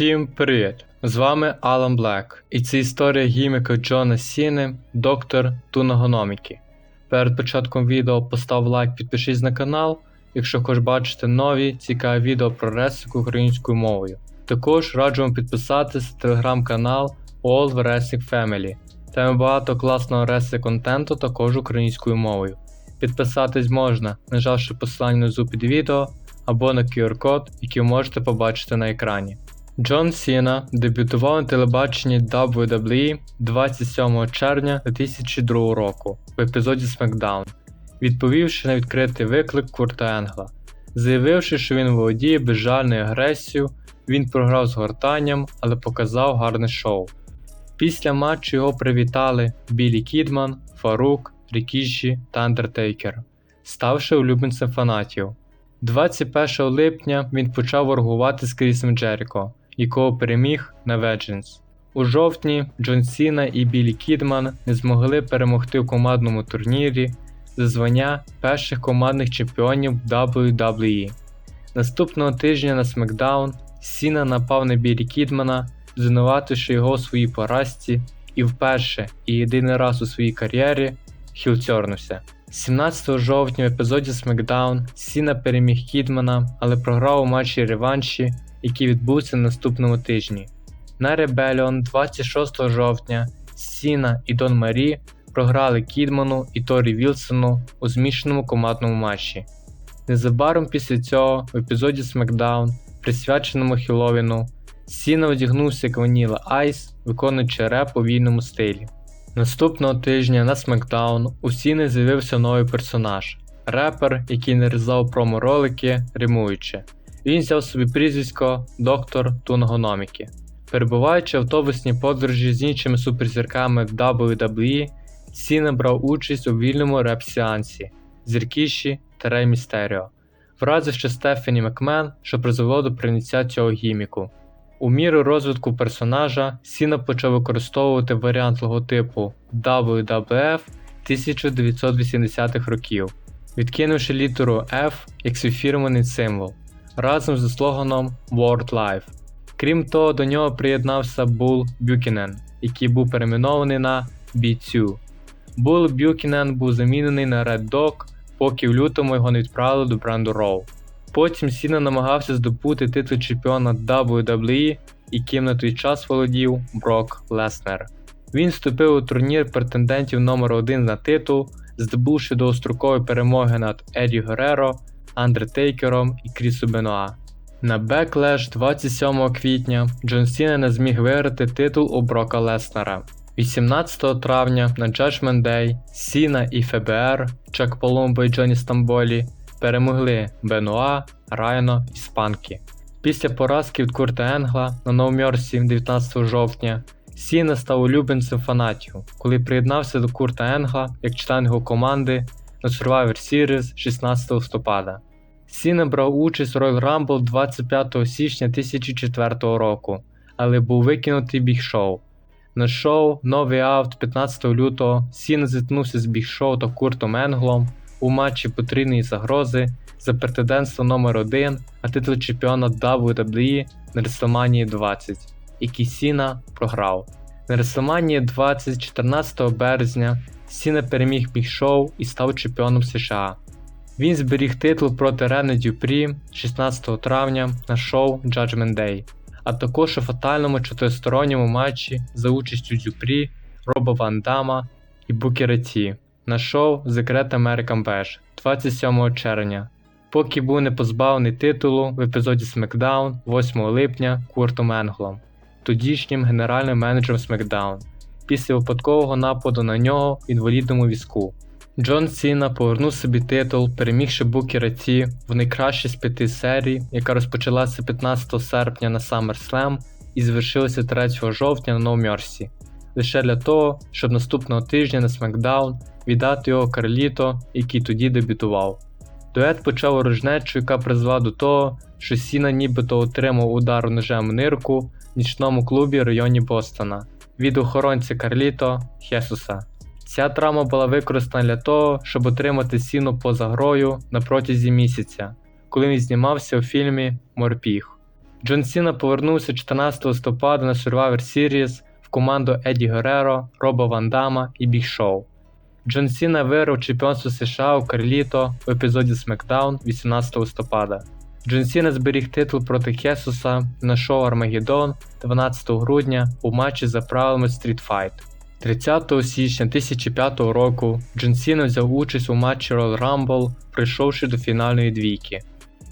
Всім привіт! З вами Алан Блек, і це історія гіміка Джона Сіни, доктор туногономіки. Перед початком відео постав лайк, підпишись на канал, якщо хочеш бачити нові цікаві відео про ресик українською мовою. Також раджу вам підписатись на телеграм-канал All Wrestling Family. Там багато класного ресик контенту також українською мовою. Підписатись можна, нажавши посилання внизу під відео або на QR-код, який можете побачити на екрані. Джон Сіна дебютував на телебаченні WWE 27 червня 2002 року в епізоді SmackDown, відповівши на відкритий виклик Курта Енгла. Заявивши, що він володіє безжальною агресією, він програв з гортанням, але показав гарне шоу. Після матчу його привітали Білі Кідман, Фарук, Рікіші та Андертейкер, ставши улюбленцем фанатів. 21 липня він почав воргувати з Крісом Джеріко, якого переміг на Vengeance. У жовтні Джон Сіна і Білі Кідман не змогли перемогти в командному турнірі за звання перших командних чемпіонів WWE. Наступного тижня на SmackDown Сіна напав на Білі Кідмана, звинувативши його у своїй поразці, і вперше і єдиний раз у своїй кар'єрі хілцьорнувся. 17 жовтня в епізоді SmackDown Сіна переміг Кідмана, але програв у матчі реванші, який відбувся на наступному тижні. На Rebellion 26 жовтня Сіна і Дон Марі програли Кідману і Торі Вілсону у змішаному командному матчі. Незабаром після цього в епізоді SmackDown, присвяченому Хіловіну, Сіна одягнувся як Ваніла Айс, виконуючи реп у вільному стилі. Наступного тижня на SmackDown у Сіни з'явився новий персонаж репер, який нарізав промо-ролики, римуючи. Він взяв собі прізвисько Доктор Тунгономіки. Перебуваючи в автобусній подорожі з іншими суперзірками WWE, Сіна брав участь у вільному реп-сеансі Зіркіші та Рей Містеріо, вразивши Стефані Макмен, що призвело до прийняття цього гіміку. У міру розвитку персонажа Сіна почав використовувати варіант логотипу WWF 1980-х років, відкинувши літеру F як свій фірменний символ, разом зі слоганом World Life. Крім того, до нього приєднався Бул Бюкінен, який був перейменований на B2. Бул Бюкінен був замінений на Red Dog, поки в лютому його не відправили до бренду Raw. Потім Сіна намагався здобути титул чемпіона WWE, яким на той час володів Брок Леснер. Він вступив у турнір претендентів номер 1 на титул, здобувши довгострокові перемоги над Еді Гереро, Андертейкером і Крісу Бенуа. На Backlash 27 квітня Джон Сіна не зміг виграти титул у Брока Леснера. 18 травня на Judgment Day Сіна і ФБР, Чак Поломбо і Джоні Стамболі перемогли Бенуа, Райно і Спанкі. Після поразки від Курта Енгла на Ноумьорсі 19 жовтня Сіна став улюбленцем фанатів, коли приєднався до Курта Енгла як член його команди на Survivor Series 16 листопада. Сіна брав участь у Royal Rumble 25 січня 2004 року, але був викинутий біг шоу. На шоу Новий Аут 15 лютого Сіна зіткнувся з біг шоу та Куртом Енглом у матчі потрійної загрози за претендентство номер 1 на титул чемпіона WWE на WrestleMania 20, який Сіна програв. На WrestleMania 20 14 березня Сіна переміг Біг Шоу і став чемпіоном США. Він зберіг титул проти Рене Дюпрі 16 травня на шоу Judgment Day, а також у фатальному чотиристоронньому матчі за участю Дюпрі, Роба Ван Дама і Букера Ті на шоу Secret American Bash 27 червня, поки був не позбавлений титулу в епізоді SmackDown 8 липня Куртом Енглом, тодішнім генеральним менеджером SmackDown, після випадкового нападу на нього в інвалідному візку. Джон Сіна повернув собі титул, перемігши Букера Ті в найкращій з п'яти серій, яка розпочалася 15 серпня на SummerSlam і завершилася 3 жовтня на No лише для того, щоб наступного тижня на SmackDown віддати його Карліто, який тоді дебютував. Дует почав ворожнечу, яка призвела до того, що Сіна нібито отримав удар ножем нирку в нічному клубі районі Бостона від охоронця Карліто Хесуса. Ця травма була використана для того, щоб отримати сіну поза грою на протязі місяця, коли він знімався у фільмі Морпіг. Джон Сіна повернувся 14 листопада на Survivor Series в команду Еді Гереро, Роба Ван Дама і Біг Шоу. Джон Сіна виграв чемпіонство США у Карліто в епізоді SmackDown 18 листопада. Джон Сіна зберіг титул проти Хесуса на шоу Армагеддон 12 грудня у матчі за правилами Fight. 30 січня 2005 року Джон Сіна взяв участь у матчі Royal Rumble, прийшовши до фінальної двійки.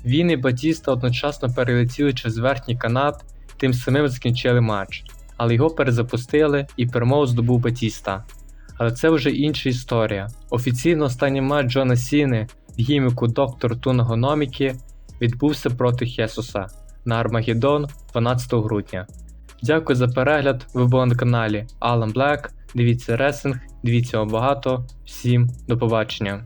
Він і Батіста одночасно перелетіли через верхній канат, тим самим закінчили матч, але його перезапустили і перемогу здобув Батіста. Але це вже інша історія. Офіційно останній матч Джона Сіни в гіміку Доктор Тунгономіки відбувся проти Хесуса на Армагеддон 12 грудня. Дякую за перегляд. Ви були на каналі Alan Black. Дивіться ресинг, дивіться його багато. Всім до побачення.